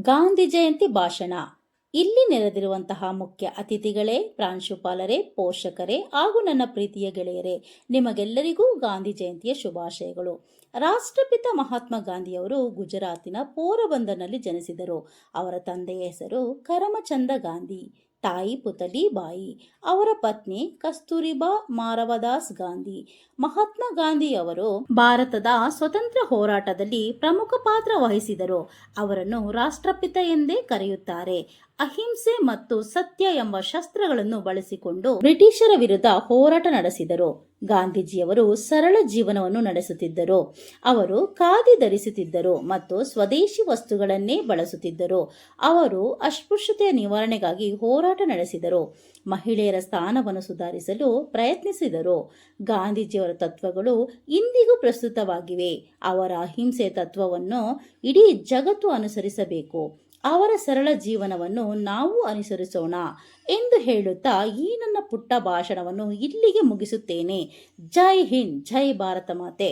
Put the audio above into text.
ಗಾಂಧಿ ಜಯಂತಿ ಭಾಷಣ. ಇಲ್ಲಿ ನೆರೆದಿರುವಂತಹ ಮುಖ್ಯ ಅತಿಥಿಗಳೇ, ಪ್ರಾಂಶುಪಾಲರೇ, ಪೋಷಕರೇ ಹಾಗೂ ನನ್ನ ಪ್ರೀತಿಯ ಗೆಳೆಯರೇ, ನಿಮಗೆಲ್ಲರಿಗೂ ಗಾಂಧಿ ಜಯಂತಿಯ ಶುಭಾಶಯಗಳು. ರಾಷ್ಟ್ರಪಿತ ಮಹಾತ್ಮ ಗಾಂಧಿಯವರು ಗುಜರಾತಿನ ಪೋರಬಂದರ್ನಲ್ಲಿ ಜನಿಸಿದರು. ಅವರ ತಂದೆಯ ಹೆಸರು ಕರಮಚಂದ ಗಾಂಧಿ. ತಾಯಿ ಪುತಲಿ ಬಾಯಿ. ಅವರ ಪತ್ನಿ ಕಸ್ತೂರಿಬಾ ಮಾರವದಾಸ್ ಗಾಂಧಿ. ಮಹಾತ್ಮ ಗಾಂಧಿಯವರು ಭಾರತದ ಸ್ವತಂತ್ರ ಹೋರಾಟದಲ್ಲಿ ಪ್ರಮುಖ ಪಾತ್ರ ವಹಿಸಿದರು. ಅವರನ್ನು ರಾಷ್ಟ್ರಪಿತ ಎಂದೇ ಕರೆಯುತ್ತಾರೆ. ಅಹಿಂಸೆ ಮತ್ತು ಸತ್ಯ ಎಂಬ ಶಸ್ತ್ರಗಳನ್ನು ಬಳಸಿಕೊಂಡು ಬ್ರಿಟಿಷರ ವಿರುದ್ಧ ಹೋರಾಟ ನಡೆಸಿದರು. ಗಾಂಧೀಜಿಯವರು ಸರಳ ಜೀವನವನ್ನು ನಡೆಸುತ್ತಿದ್ದರು. ಅವರು ಖಾದಿ ಧರಿಸುತ್ತಿದ್ದರು ಮತ್ತು ಸ್ವದೇಶಿ ವಸ್ತುಗಳನ್ನೇ ಬಳಸುತ್ತಿದ್ದರು. ಅವರು ಅಸ್ಪೃಶ್ಯತೆಯ ನಿವಾರಣೆಗಾಗಿ ಹೋರಾಟ ನಡೆಸಿದರು. ಮಹಿಳೆಯರ ಸ್ಥಾನವನ್ನು ಸುಧಾರಿಸಲು ಪ್ರಯತ್ನಿಸಿದರು. ಗಾಂಧೀಜಿಯವರ ತತ್ವಗಳು ಇಂದಿಗೂ ಪ್ರಸ್ತುತವಾಗಿವೆ. ಅವರ ಅಹಿಂಸೆ ತತ್ವವನ್ನು ಇಡೀ ಜಗತ್ತು ಅನುಸರಿಸಬೇಕು. ಅವರ ಸರಳ ಜೀವನವನ್ನು ನಾವು ಅನುಸರಿಸೋಣ ಎಂದು ಹೇಳುತ್ತಾ ಈ ನನ್ನ ಪುಟ್ಟ ಭಾಷಣವನ್ನು ಇಲ್ಲಿಗೆ ಮುಗಿಸುತ್ತೇನೆ. ಜೈ ಹಿಂದ್, ಜೈ ಭಾರತ ಮಾತೆ.